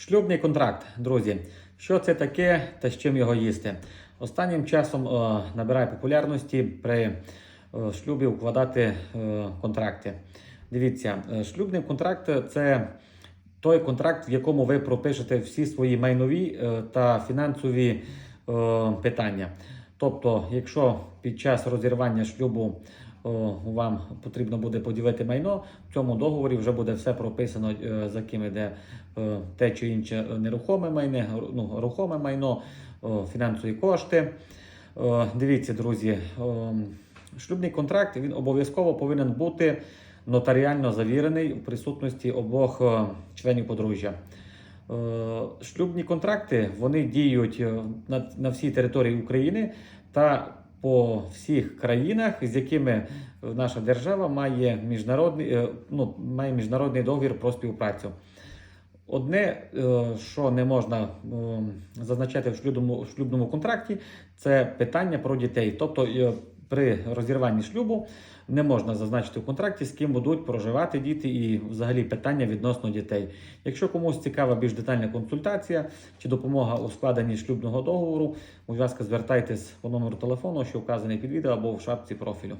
Шлюбний контракт, друзі. Що це таке та з чим його їсти? Останнім часом е, набирає популярності при е, шлюбі укладати е, контракти. Дивіться, шлюбний контракт це той контракт, в якому ви пропишете всі свої майнові е, та фінансові е, питання. Тобто, якщо під час розірвання шлюбу о, вам потрібно буде поділити майно, в цьому договорі вже буде все прописано, е, за ким іде е, те чи інше нерухоме майне, ну, рухоме майно, фінансові кошти. Е, Дивіться, друзі, шлюбний контракт він обов'язково повинен бути нотаріально завірений у присутності обох е, членів подружжя. Е, Шлюбні контракти вони діють е, на, на всій території України та по всіх країнах, з якими наша держава має міжнародний, е, ну, має міжнародний договір про співпрацю. Одне, е, що не можна е, зазначати в шлюбному, в шлюбному контракті, це питання про дітей. Тобто при розірванні шлюбу не можна зазначити в контракті, з ким будуть проживати діти і взагалі питання відносно дітей. Якщо комусь цікава більш детальна консультація чи допомога у складенні шлюбного договору, будь ласка, звертайтесь по номеру телефону, що вказаний під відео або в шапці профілю.